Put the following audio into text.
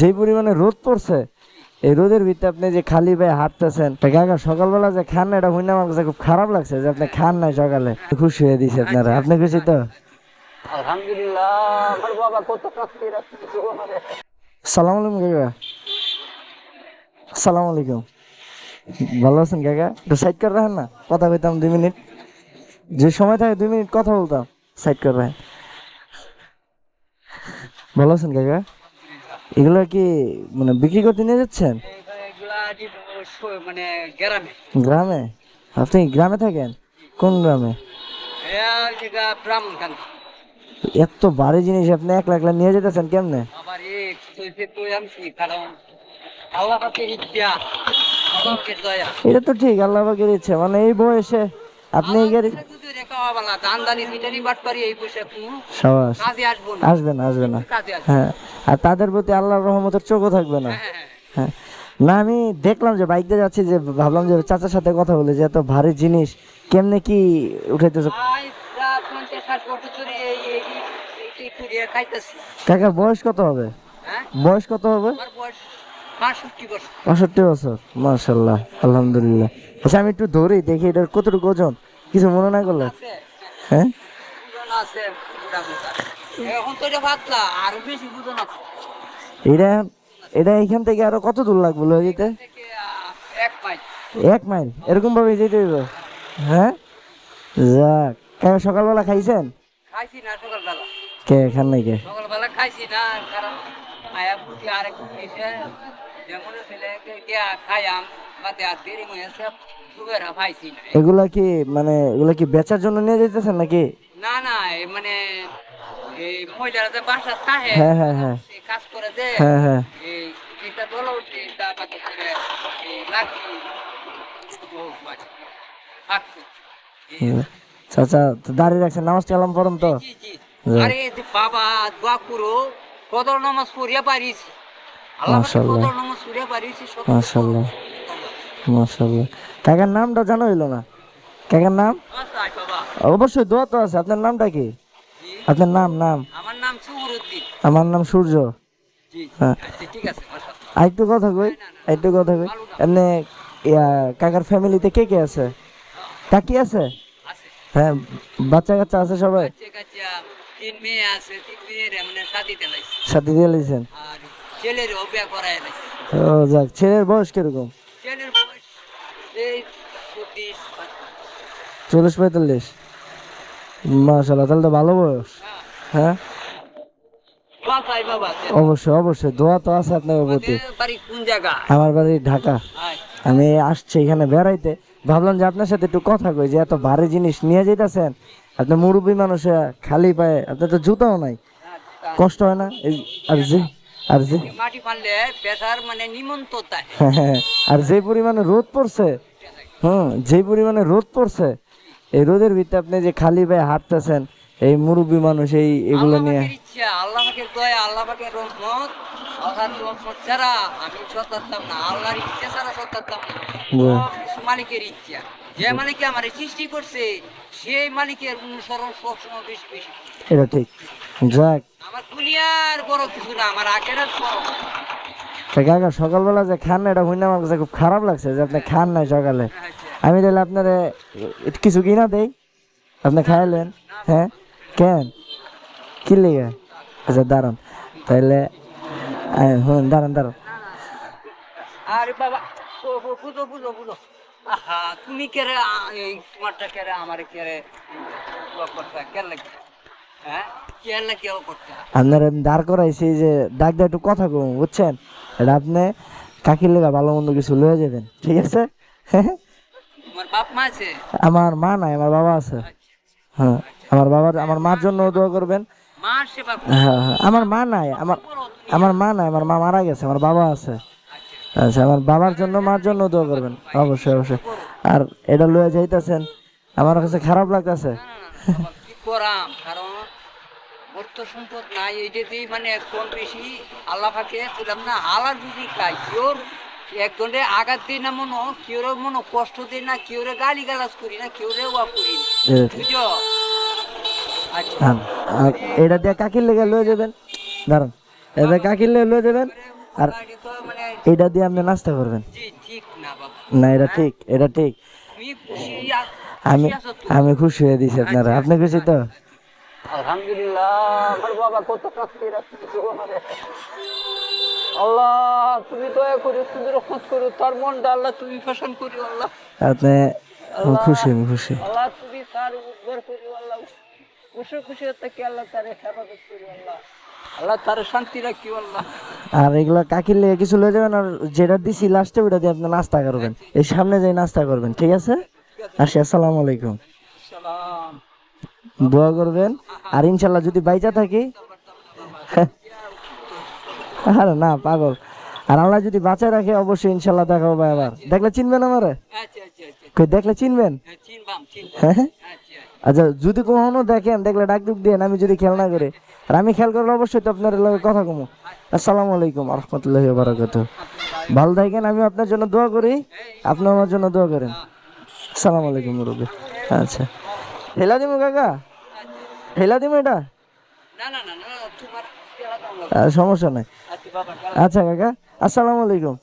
যে পরিমাণে রোদ পড়ছে এই রোদের ভিতরে আপনি যে খালি পায়ে হাঁটতেছেন কাকা সকালবেলা যে খান না এটা হইনা আমার কাছে খুব খারাপ লাগছে যে আপনি খান নাই সকালে। খুশি হয়ে দিছে আপনারা। আপনি খুশি তো? আলহামদুলিল্লাহ আমার বাবা কত সালাম আলাইকুম কাকা। সালাম আলাইকুম। ভালো আছেন কাকা? একটু সাইড করে রাখেন না? কথা কইতাম দুই মিনিট। যে সময় থাকে দুই মিনিট কথা বলতাম। সাইড করে রাখেন। ভালো আছেন কাকা? এগুলো কি মানে বিক্রি করতে নিয়ে যাচ্ছেন? মানে গ্রামে। গ্রামে? আপনি গ্রামে থাকেন? কোন গ্রামে? এত ভারী জিনিস আপনি একলা একলা নিয়ে যেতেছেন কেমনে? এটা তো ঠিক আল্লাহ ইচ্ছে মানে এই বয়সে আপনি গাড়ি আসব না। আসবে না হ্যাঁ আর তাদের প্রতি আল্লাহর রহমতের চোখও থাকবে না। হ্যাঁ হ্যাঁ হ্যাঁ। না আমি দেখলাম যে বাইক দিয়ে যাচ্ছি যে ভাবলাম যে চাচার সাথে কথা বলে যে এত ভারী জিনিস কেমনে কি উঠাইতেছে? কাকা বয়স কত হবে? হ্যাঁ? বয়স কত হবে? পঁয়ষট্টি বছর। মার্শাল্লাহ আলহামদুলিল্লাহ। আচ্ছা আমি একটু ধরি দেখি এটার কতটুকু ওজন? কিছু মনে না করলে? হ্যাঁ? এটা এখান থেকে আরও কত দূর লাগবে লয়ে যেতে? এক মাইল। এরকম ভাবে যেতে হইব? হ্যাঁ? যাক। কাকা সকালবেলা খাইছেন? খাইছি না সকালবেলা। কে খান নাই কে? সকালবেলা খাইছি না কারণ বুঝি এসে যেমন খাইয়াম বাতে আর দেরি হয়েছে এগুলা কি মানে এগুলা কি বেচার জন্য নিয়ে নাকি? না না মানে এই মহিলারা যে বাসা থাকে হ্যাঁ হ্যাঁ হ্যাঁ। কাজ করে যে হ্যাঁ হ্যাঁ। এটা দোলা এটা বাকি করে এই লাঠি ও বাচ্চা থাকছে হুম। চাচা দাঁড়িয়ে রাখছেন নামাজ কালাম পড়েন তো। জি জি জি। আরে বাবা দোয়া করো কদর নামাজ পড়িয়া মাশাআল্লাহ। মাশাআল্লাহ। কাকার নামটা জানো হইল না। কাকার নাম? অবশ্যই দোয়া তো আছে। আপনার নামটা কি? আপনার নাম নাম? আমার নাম সুহরুদ্দিন আমার নাম সূর্য। হ্যাঁ। আচ্ছা একটু কথা কই একটু কথা কই। এমনি কাকার ফ্যামিলিতে কে কে আছে? কাকি আছে? আছে। হ্যাঁ বাচ্চা কাচ্চা আছে সবাই? সাথে দিয়ে লিছেন ছেলের বয়স কীরকম? ছেলের চল্লিশ পঁয়তাল্লিশ। মাশাল্লাহ তাহলে তো ভালো বয়স। হ্যাঁ? অবশ্যই অবশ্যই। দোয়া তো আছে আপনার প্রতি। আমার বাড়ি ঢাকা। আমি আসছি এখানে বেড়াইতে। ভাবলাম যে আপনার সাথে একটু কথা কই যে এত ভারী জিনিস নিয়ে যেতেছেন আপনি মুরব্বী মানুষ খালি পায়ে আপনার তো জুতাও নাই। কষ্ট হয় না? আর যে আর যে মাটি পারলে পেশার মানে নিমন্ত আর যে পরিমাণে রোদ পড়ছে হুম যে পরিমাণে রোদ পড়ছে এই রোদের ভিতরে আপনি যে খালি পায়ে হাঁটতেছেন এই মুরব্বী মানুষ এই এগুলো নিয়ে আল্লাহ ইচ্ছা দয়া আল্লাহ রহমত ছাড়া আমি সত্তারতাম না আল্লাহর ইচ্ছা ছাড়া না। মালিকের যে মালিক আমার সৃষ্টি করছে সেই মালিকের অনুসরণ সবসময় বেশি বেশি। এটা ঠিক। যাক। আমার দুনিয়ার বড় কিছু না আমার আগের বড় কাকা সকালবেলা যে খান না এটা হইনা আমার কাছে খুব খারাপ লাগছে যে আপনি খান নাই সকালে। আমি তাহলে আপনার কিছু কিনা দেই? আপনি খাইলেন? হ্যাঁ? কেন? কি লেগে? আচ্ছা দাঁড়ান। তাহলে হুন দাঁড়ান দাঁড়ান। আরে বাবা ও- ও- বুঝো বুঝো বুঝো। তুমি কেরে তোমারটা কেরে আমার কেরে ও করতে কে লাগে আপনার দাঁড় করাইছি যে ডাক দিয়ে একটু কথা কম বুঝছেন? এটা আপনি কাকির লেগা ভালো মন্দ কিছু লয়ে যাবেন ঠিক আছে? আমার মা নাই আমার বাবা আছে। হ্যাঁ আমার বাবার আমার মার জন্য দোয়া করবেন। করো। হ্যাঁ হ্যাঁ আমার মা নাই আমার আমার মা নাই আমার মা মারা গেছে আমার বাবা আছে। আচ্ছা। আচ্ছা আমার বাবার জন্য মার জন্য দোয়া করবেন। অবশ্যই অবশ্যই। আর এটা লয়ে যাইতেছেন আমার কাছে খারাপ লাগতেছে। কারণ অর্থ সম্পদ নাই এইটাতেই মানে কম বেশি আল্লাহ ফাঁকে বললাম না আলার যদি খাই কেউর একজনে আঘাত দিই না মনো কেউরে মনো কষ্ট দিই না কেউরে গালি গালাজ করি না কেউরে ওয়া করি বুঝো আচ্ছা। এটা দিয়ে কাকির লেগে লয়ে যাবেন। দাঁড়ান এটা কাকির লেগে লয়ে যাবেন আর এটা দিয়ে আপনি নাস্তা করবেন। না এটা ঠিক এটা ঠিক। আমি আমি খুশি হয়ে দিয়েছি আপনারা। আপনি খুশি তো? আলহামদুলিল্লাহ আমার বাবা কত শান্তি আল্লাহ তুমি দয়া করে তুমি রহমত করো তার মনটা আল্লাহ তুমি ফ্যাশন করো আল্লাহ। আপনি খুশি আমি খুশি। আল্লাহ তুমি তার উদ্ধার করো আল্লাহ। খুশি খুশি থাকি আল্লাহ তার হেফাজত করো আল্লাহ। আল্লাহ তার শান্তি রাখি আল্লাহ। আর এগুলো কাকির লেগে কিছু লয়ে যাবেন আর যেটা দিছি লাস্টে ওটা দিয়ে আপনি নাস্তা করবেন। এই সামনে যাই নাস্তা করবেন ঠিক আছে। আসি আসসালামু আলাইকুম। দোয়া করবেন। আর ইনশাল্লাহ যদি বাইচা থাকি আরে না পাগল। আর আল্লাহ যদি বাঁচায় রাখে অবশ্যই ইনশাল্লাহ দেখা হবে আবার। দেখলে চিনবেন আমারে? আচ্ছা আচ্ছা আচ্ছা। কই দেখলে চিনবেন? হ্যাঁ, চিনবাম হ্যাঁ আচ্ছা যদি কখনো দেখেন দেখলে ডাক দুক দিয়ে আমি যদি খেয়াল না করি। আর আমি খেয়াল করলে অবশ্যই তো আপনার লগে কথা কমু। আসসালামু আলাইকুম রহমতুল্লাহি বারাকাত ভালো থাকেন আমি আপনার জন্য দোয়া করি। আপনি আমার জন্য দোয়া করেন। আসসালামু আলাইকুম মুরব্বী। আচ্ছা। হেলা দিমু কাকা হেলা দিমু এটা না না না না তোমার পেলা দাম লাগবে। আহ, সমস্যা নাই আচ্ছা বাবা আচ্ছা কাকা আসসালামু আলাইকুম